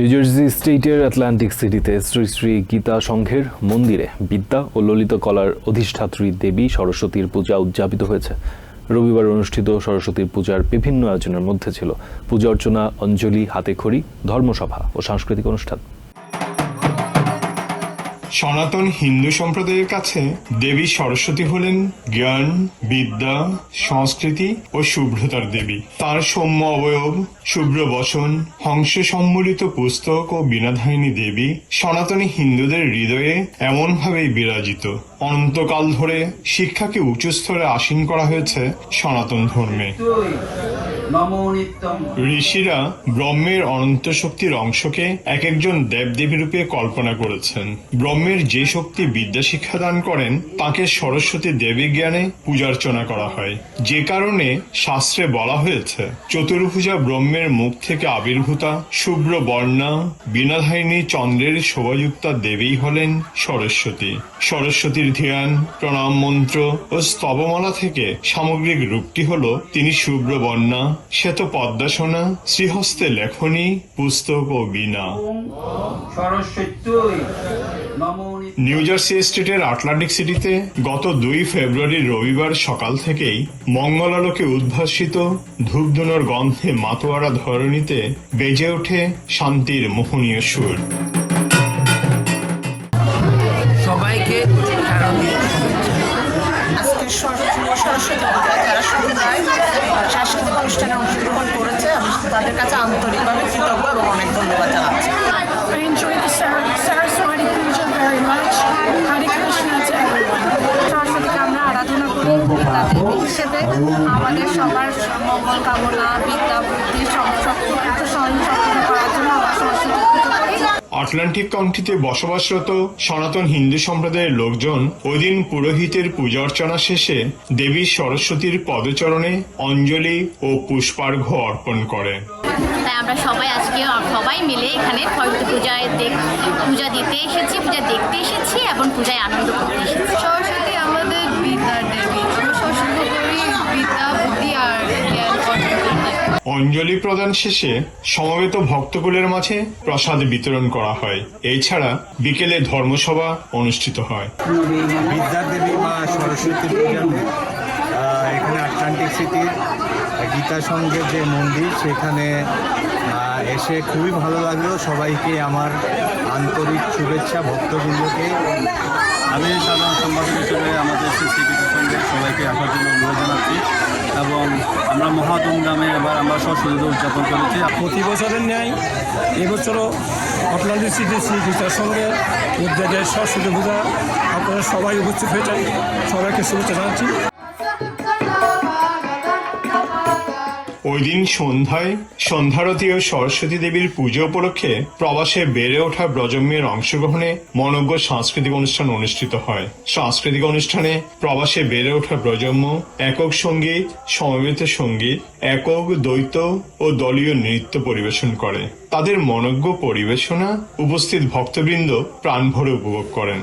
New Jersey স্টেটের Atlantic সিটিতে শ্রী শ্রী গীতা সংঘের মন্দিরে বিদ্যা ও ললিত কলার অধিষ্ঠাত্রী দেবী সরস্বতীর পূজা উদযাপিত হয়েছে। রবিবার অনুষ্ঠিত সরস্বতীর পূজার বিভিন্ন আয়োজনের মধ্যে ছিল। পূজা অর্চনা, অঞ্জলি, হাতেখড়ি, ধর্মসভা ও সাংস্কৃতিক অনুষ্ঠান। সনাতন হিন্দু সম্প্রদায়ের কাছে দেবী সরস্বতী হলেন জ্ঞান, বিদ্যা, সংস্কৃতি ও শুভ্রতার দেবী। তার সৌম্য অবয়ব শুভ্র বসন হংস সম্মিলিত পুস্তক ও বীণাধারিণী দেবী সনাতনী হিন্দুদের হৃদয়ে এমনভাবেই বিরাজিত। অনন্তকাল ধরে শিক্ষাকে উঁচু স্তরে আসীন করা হয়েছে সনাতন ধর্মে। ঋষিরা ব্রহ্মের অনন্ত শক্তির অংশকে এক একজন দেবদেবী রূপে কল্পনা করেছেন। ব্রহ্মের যে শক্তি বিদ্যা শিক্ষা দান করেন, তাকে সরস্বতী দেবী জ্ঞানে পূজার্চনা করা হয়। যে কারণে শাস্ত্রে বলা হয়েছে, চতুর্ভুজা ব্রহ্মের মুখ থেকে আবির্ভূতা, শুভ্র বর্ণা বীণাধারিণী চন্দ্রের শোভাযুক্তা দেবী হলেন সরস্বতী। সরস্বতীর ধ্যান, প্রণাম মন্ত্র ও স্তবমালা থেকে সামগ্রিক রূপটি হল, তিনি শুভ্র বর্ণা শ্বেত পদ্মাসনা শ্রীহস্তে লেখনী, পুস্তক ও বীণা। নিউ জার্সি স্টেটের আটলান্টিক সিটিতে গত দুই ফেব্রুয়ারি রবিবার সকাল থেকেই মঙ্গলালোকে উদ্ভাসিত ধূপধুনোর গন্ধে মাতোয়ারা ধরণীতে বেজে ওঠে শান্তির মোহনীয় সুর। সবাইকে সর- যুব সরস্বতী পূজায় যারা সমুদায় সাংস্কৃতিক অনুষ্ঠানে অংশগ্রহণ করেছে আমি তাদের কাছে আন্তরিকভাবে কৃতজ্ঞ এবং অনেক ধন্যবাদ জানাচ্ছি। হিসেবে আমাদের সবার মঙ্গল কামনা বিদ্যা বুদ্ধি করার জন্য আমরা আটলান্টিক কাউন্টিতে বসবাসরত সনাতন হিন্দু সম্প্রদায়ের লোকজন ওই দিন পুরোহিতের পূজা অর্চনা শেষে দেবী সরস্বতীর পদচরণে অঞ্জলি ও পুষ্পার্ঘ্য অর্পণ করে। আমরা সবাই আজকে সবাই মিলে এখানে সরস্বতী পূজায় দেখ পূজা দিতে এসেছি পূজা দেখতে এসেছি এবং পূজায় আনন্দ করতে এসেছি। সরস্বতী আমাদের বিদ্যার দেবী আমরা সরস্বতী করি বিদ্যা বুদ্ধি আর জ্ঞান অর্জন অঞ্জলি প্রদান শেষে সমবেত ভক্তকুলের মাঝে প্রসাদ বিতরণ করা হয়। এছাড়া বিকেলে ধর্মসভা অনুষ্ঠিত হয়। বিদ্যার দেবী মা সরস্বতী আটলান্টিক সিটির গীতা সংঘের যে মন্দির, সেখানে এসে খুবই ভালো লাগল। সবাইকে আমার আন্তরিক শুভেচ্ছা ভক্তবৃন্দকে। আমি সাধারণ সম্পাদক হিসেবে আমাদের সিসি সংঘের সবাইকে আসার জন্য অনুরোধ জানাচ্ছি। এবং আমরা মহা ধুমধামে এবার আমরা সরস্বতী উদযাপন করেছি। প্রতি বছরের ন্যায় এবছরও আটলান্টিক সিটি শ্রী গীতার সঙ্গে উদ্যোগে সরস্বতী পূজা আপনারা সবাই উপস্থিত হয়েছেন। সবাইকে শুভেচ্ছা জানাচ্ছি। ওই দিন সন্ধ্যায় সন্ধ্যারতী ও সরস্বতী দেবীর পুজো উপলক্ষে প্রবাসে বেড়ে ওঠা প্রজন্মের অংশগ্রহণে মনজ্ঞ সাংস্কৃতিক অনুষ্ঠান অনুষ্ঠিত হয়। সাংস্কৃতিক অনুষ্ঠানে প্রবাসে বেড়ে ওঠা প্রজন্ম একক সংগীত, সমবেত সংগীত, একক দ্বৈত ও দলীয় নৃত্য পরিবেশন করে। তাদের মনজ্ঞ পরিবেশনা উপস্থিত ভক্তবৃন্দ প্রাণভরে উপভোগ করেন।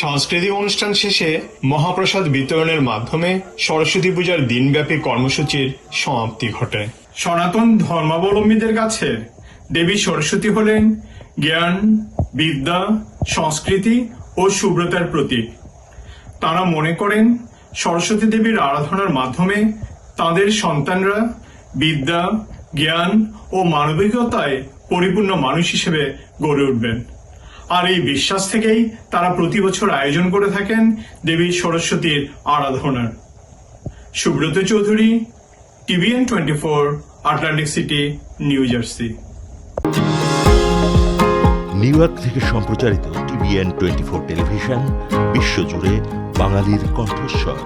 সাংস্কৃতিক অনুষ্ঠান শেষে মহাপ্রসাদ বিতরণের মাধ্যমে সরস্বতী পূজার দিনব্যাপী কর্মসূচির সমাপ্তি ঘটে। সনাতন ধর্মাবলম্বীদের কাছে দেবী সরস্বতী হলেন জ্ঞান, বিদ্যা, সংস্কৃতি ও শুভ্রতার প্রতীক। তারা মনে করেন সরস্বতী দেবীর আরাধনার মাধ্যমে তাদের সন্তানরা বিদ্যা জ্ঞান ও মানবিকতায় পরিপূর্ণ মানুষ হিসেবে গড়ে উঠবেন। আর এই বিশ্বাস থেকেই তারা প্রতি বছর আয়োজন করে থাকেন দেবী সরস্বতীর আরাধনার। Subrata Chowdhury, TVN twenty four, Atlantic City, New Jersey. New York থেকে সম্প্রচারিত টিভিএন টোয়েন্টি ফোর টেলিভিশন, বিশ্বজুড়ে বাঙালির কণ্ঠস্বর।